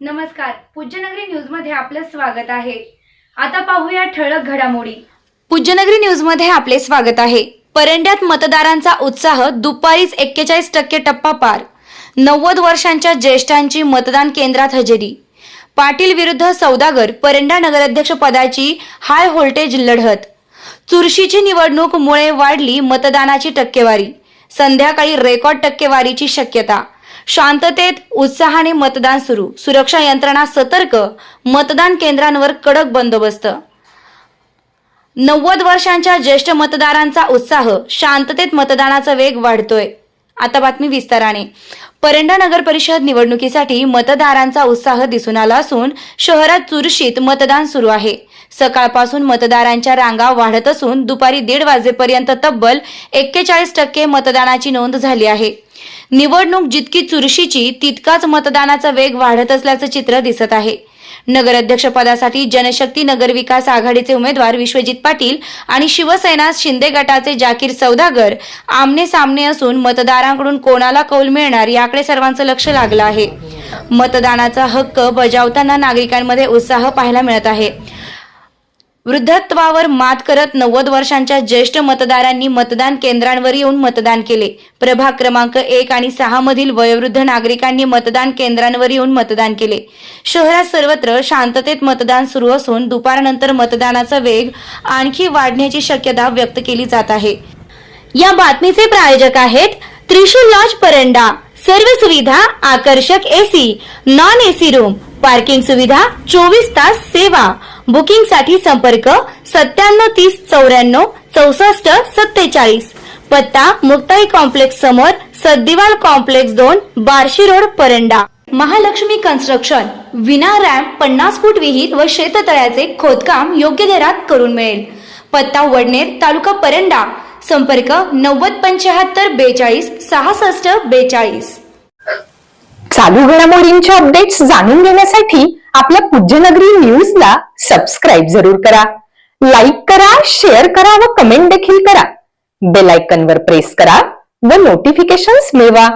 नमस्कार. पूज्यनगरी न्यूजमध्ये आपलं स्वागत आहे. आता पाहूया ठळक घडामोडी. पूज्यनगरी न्यूजमध्ये आपले स्वागत आहे. परंड्यात मतदारांचा उत्साह दुपारीच एक्केचाळीस टक्के टप्पा पार. नव्वद वर्षांच्या ज्येष्ठांची मतदान केंद्रात हजेरी. पाटील विरुद्ध सौदागर परंडा नगराध्यक्ष पदाची हाय व्होल्टेज लढत. चुरशीची निवडणूक मुळे वाढली मतदानाची टक्केवारी. संध्याकाळी रेकॉर्ड टक्केवारीची शक्यता. शांततेत उत्साहाने मतदान सुरू. सुरक्षा यंत्रणा सतर्क मतदान केंद्रांवर कडक बंदोबस्त. नव्वद वर्षांच्या ज्येष्ठ मतदारांचा उत्साह शांततेत मतदानाचा वेग वाढतोय. आता बातमी विस्ताराने. परंडा नगर परिषद निवडणुकीसाठी मतदारांचा उत्साह दिसून आला असून शहरात चुरशीत मतदान सुरू आहे. सकाळपासून मतदारांच्या रांगा वाढत असून दुपारी दीड वाजेपर्यंत तब्बल एक्केचाळीस टक्के मतदानाची नोंद झाली आहे. निवडणूक जितकी चुरशीची तितकाच मतदानाचा वेग वाढत असल्याचं चित्र दिसत आहे. नगराध्यक्षपदासाठी जनशक्ती नगर विकास आघाडीचे उमेदवार विश्वजित पाटील आणि शिवसेना शिंदे गटाचे जाकीर सौदागर आमने सामने असून मतदारांकडून कोणाला कौल मिळणार याकडे सर्वांचं लक्ष लागलं आहे. मतदानाचा हक्क बजावताना नागरिकांमध्ये उत्साह पाहायला मिळत आहे. वृद्धत्वावर मात करत नव्वद वर्षांच्या ज्येष्ठ मतदारांनी मतदान केंद्रांवर येऊन मतदान केले. प्रभाग क्रमांक एक आणि सहा मधील वयोवृद्ध नागरिकांनी मतदान केंद्रांवर येऊन मतदान केले. शहरात सर्वत्र शांततेत मतदान सुरू असून दुपारनंतर मतदानाचा वेग आणखी वाढण्याची शक्यता व्यक्त केली जात आहे. या बातमीचे प्रायोजक आहेत त्रिशूल लॉज परंडा. सर्व सुविधा आकर्षक AC non AC room parking सुविधा चोवीस तास सेवा. बुकिंगसाठी संपर्क सत्त्याण्णव तीस चौऱ्याण्णव चौसष्ट सत्तेचाळीस. पत्ता मुक्ताई कॉम्प्लेक्स समोर सद्दिवाल कॉम्प्लेक्स दोन बार्शी रोड परंडा. महालक्ष्मी कन्स्ट्रक्शन. विना रॅम्प पन्नास फूट विहीर व शेततळ्याचे खोदकाम योग्य दरात करून मिळेल. पत्ता वडनेर तालुका परंडा. संपर्क नव्वद पंच्याहत्तर बेचाळीस सहासष्ट बेचाळीस. चालू घडामोडींचे अपडेट्स जाणून घेण्यासाठी आपल्या पूज्यनगरी न्यूजला सबस्क्राईब जरूर करा लाईक करा शेअर करा व कमेंट देखील करा. बेल आयकॉनवर प्रेस करा व नोटिफिकेशन्स मिळवा.